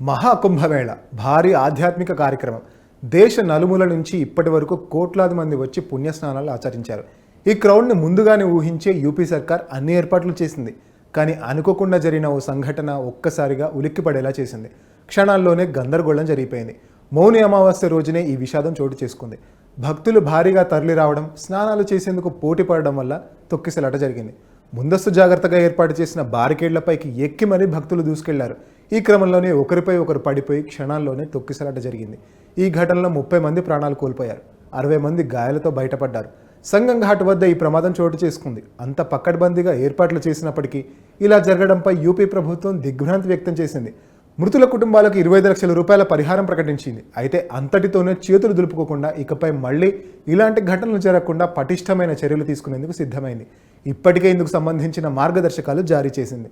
మహాకుంభమేళ భారీ ఆధ్యాత్మిక కార్యక్రమం. దేశ నలుమూల నుంచి ఇప్పటి వరకు కోట్లాది మంది వచ్చి పుణ్యస్నానాలు ఆచరించారు. ఈ క్రౌడ్ని ముందుగానే ఊహించే యూపీ సర్కార్ అన్ని ఏర్పాట్లు చేసింది. కానీ అనుకోకుండా జరిగిన ఓ సంఘటన ఒక్కసారిగా ఉలిక్కిపడేలా చేసింది. క్షణాల్లోనే గందరగోళం జరిగిపోయింది. మౌని అమావాస్య రోజునే ఈ విషాదం చోటు చేసుకుంది. భక్తులు భారీగా తరలి రావడం స్నానాలు చేసేందుకు పోటీ పడడం వల్ల తొక్కిసలాట జరిగింది. ముందస్తు జాగ్రత్తగా ఏర్పాటు చేసిన బారికేడ్లపైకి ఎక్కి మరీ భక్తులు దూసుకెళ్ళారు. ఈ క్రమంలోనే ఒకరిపై ఒకరు పడిపోయి క్షణాల్లోనే తొక్కిసలాట జరిగింది. ఈ ఘటనలో ముప్పై మంది ప్రాణాలు కోల్పోయారు. అరవై మంది గాయాలతో బయటపడ్డారు. సంగం ఘాట్ వద్ద ఈ ప్రమాదం చోటు చేసుకుంది. అంత పక్కడ్బందీగా ఏర్పాట్లు చేసినప్పటికీ ఇలా జరగడంపై యూపీ ప్రభుత్వం దిగ్భ్రాంతి వ్యక్తం చేసింది. మృతుల కుటుంబాలకు ఇరవై ఐదు లక్షల రూపాయల పరిహారం ప్రకటించింది. అయితే అంతటితోనే చేతులు దులుపుకోకుండా ఇకపై మళ్ళీ ఇలాంటి ఘటనలు జరగకుండా పటిష్టమైన చర్యలు తీసుకునేందుకు సిద్ధమైంది. ఇప్పటికే ఇందుకు సంబంధించిన మార్గదర్శకాలు జారీ చేసింది.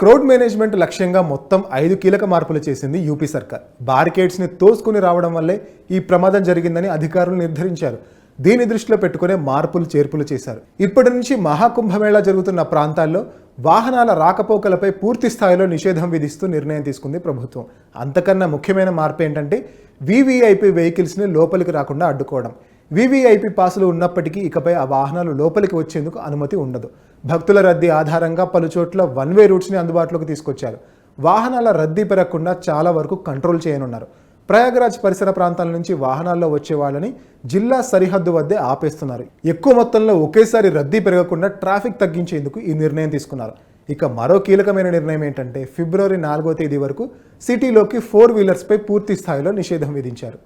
క్రౌడ్ మేనేజ్మెంట్ లక్ష్యంగా మొత్తం ఐదు కీలక మార్పులు చేసింది యూపీ సర్కార్. బారికేడ్స్ని తోసుకుని రావడం వల్లే ఈ ప్రమాదం జరిగిందని అధికారులు నిర్ధారించారు. దీని దృష్టిలో పెట్టుకునే మార్పులు చేర్పులు చేశారు. ఇప్పటి నుంచి మహాకుంభమేళా జరుగుతున్న ప్రాంతాల్లో వాహనాల రాకపోకలపై పూర్తి స్థాయిలో నిషేధం విధిస్తూ నిర్ణయం తీసుకుంది ప్రభుత్వం. అంతకన్నా ముఖ్యమైన మార్పు ఏంటంటే వీవీఐపీ వెహికల్స్ని లోపలికి రాకుండా అడ్డుకోవడం. వీవీఐపీ పాసులు ఉన్నప్పటికీ ఇకపై ఆ వాహనాలు లోపలికి వచ్చేందుకు అనుమతి ఉండదు. భక్తుల రద్దీ ఆధారంగా పలు చోట్ల వన్ వే రూట్స్ని అందుబాటులోకి తీసుకొచ్చారు. వాహనాల రద్దీ పెరగకుండా చాలా వరకు కంట్రోల్ చేయనున్నారు. ప్రయాగరాజ్ పరిసర ప్రాంతాల నుంచి వాహనాల్లో వచ్చే వాళ్ళని జిల్లా సరిహద్దు వద్దే ఆపేస్తున్నారు. ఎక్కువ మొత్తంలో ఒకేసారి రద్దీ పెరగకుండా ట్రాఫిక్ తగ్గించేందుకు ఈ నిర్ణయం తీసుకున్నారు. ఇక మరో కీలకమైన నిర్ణయం ఏంటంటే ఫిబ్రవరి నాలుగో తేదీ వరకు సిటీలోకి ఫోర్ వీలర్స్పై పూర్తి స్థాయిలో నిషేధం విధించారు.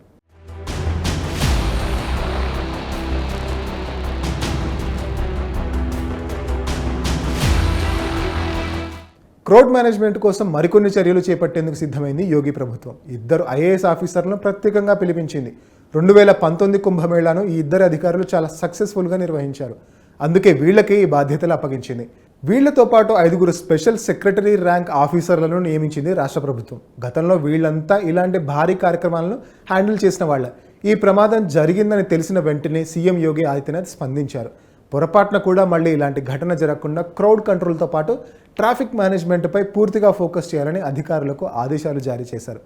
క్రౌడ్ మేనేజ్మెంట్ కోసం మరికొన్ని చర్యలు చేపట్టేందుకు సిద్ధమైంది యోగి ప్రభుత్వం. ఇద్దరు ఐఏఎస్ ఆఫీసర్లను ప్రత్యేకంగా పిలిపించింది. రెండు వేల పంతొమ్మిది కుంభమేళాను ఈ ఇద్దరు అధికారులు చాలా సక్సెస్ఫుల్గా నిర్వహించారు. అందుకే వీళ్ళకే ఈ బాధ్యతలు అప్పగించింది. వీళ్ళతో పాటు ఐదుగురు స్పెషల్ సెక్రటరీ ర్యాంక్ ఆఫీసర్లను నియమించింది రాష్ట్ర ప్రభుత్వం. గతంలో వీళ్ళంతా ఇలాంటి భారీ కార్యక్రమాలను హ్యాండిల్ చేసిన వాళ్ళ. ఈ ప్రమాదం జరిగిందని తెలిసిన వెంటనే సీఎం యోగి ఆదిత్యనాథ్ స్పందించారు. పొరపాటున కూడా మళ్ళీ ఇలాంటి ఘటన జరగకుండా క్రౌడ్ కంట్రోల్తో పాటు ట్రాఫిక్ మేనేజ్మెంట్పై పూర్తిగా ఫోకస్ చేయాలని అధికారులకు ఆదేశాలు జారీ చేశారు.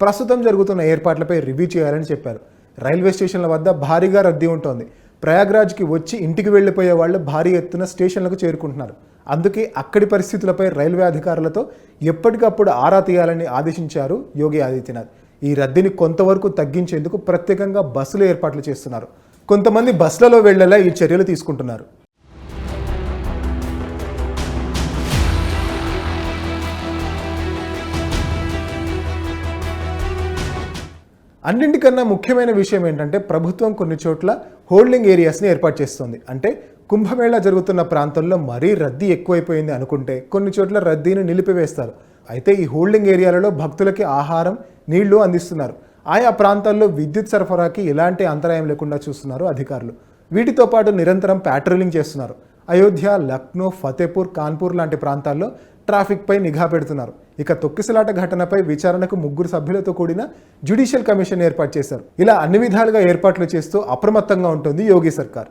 ప్రస్తుతం జరుగుతున్న ఏర్పాట్లపై రివ్యూ చేయాలని చెప్పారు. రైల్వే స్టేషన్ల వద్ద భారీగా రద్దీ ఉంటోంది. ప్రయాగ్రాజ్కి వచ్చి ఇంటికి వెళ్ళిపోయే వాళ్ళు భారీ ఎత్తున స్టేషన్లకు చేరుకుంటున్నారు. అందుకే అక్కడి పరిస్థితులపై రైల్వే అధికారులతో ఎప్పటికప్పుడు ఆరా తీయాలని ఆదేశించారు యోగి ఆదిత్యనాథ్. ఈ రద్దీని కొంతవరకు తగ్గించేందుకు ప్రత్యేకంగా బస్సులు ఏర్పాట్లు చేస్తున్నారు. కొంతమంది బస్సులలో వెళ్ళేలా ఈ చర్యలు తీసుకుంటున్నారు. అన్నింటికన్నా ముఖ్యమైన విషయం ఏంటంటే ప్రభుత్వం కొన్ని చోట్ల హోల్డింగ్ ఏరియాస్ని ఏర్పాటు చేస్తుంది. అంటే కుంభమేళా జరుగుతున్న ప్రాంతంలో మరీ రద్దీ ఎక్కువైపోయింది అనుకుంటే కొన్ని చోట్ల రద్దీని నిలిపివేస్తారు. అయితే ఈ హోల్డింగ్ ఏరియాలలో భక్తులకి ఆహారం నీళ్ళు అందిస్తున్నారు. ఆయా ప్రాంతాల్లో విద్యుత్ సరఫరాకి ఎలాంటి అంతరాయం లేకుండా చూస్తున్నారు అధికారులు. వీటితో పాటు నిరంతరం ప్యాట్రోలింగ్ చేస్తున్నారు. అయోధ్య లక్నో ఫతేపూర్ కాన్పూర్ లాంటి ప్రాంతాల్లో ట్రాఫిక్పై నిఘా పెడుతున్నారు. ఇక తొక్కిసలాట ఘటనపై విచారణకు ముగ్గురు సభ్యులతో కూడిన జ్యుడిషియల్ కమిషన్ ఏర్పాటు చేశారు. ఇలా అన్ని విధాలుగా ఏర్పాట్లు చేస్తూ అప్రమత్తంగా ఉంటుంది యోగి సర్కార్.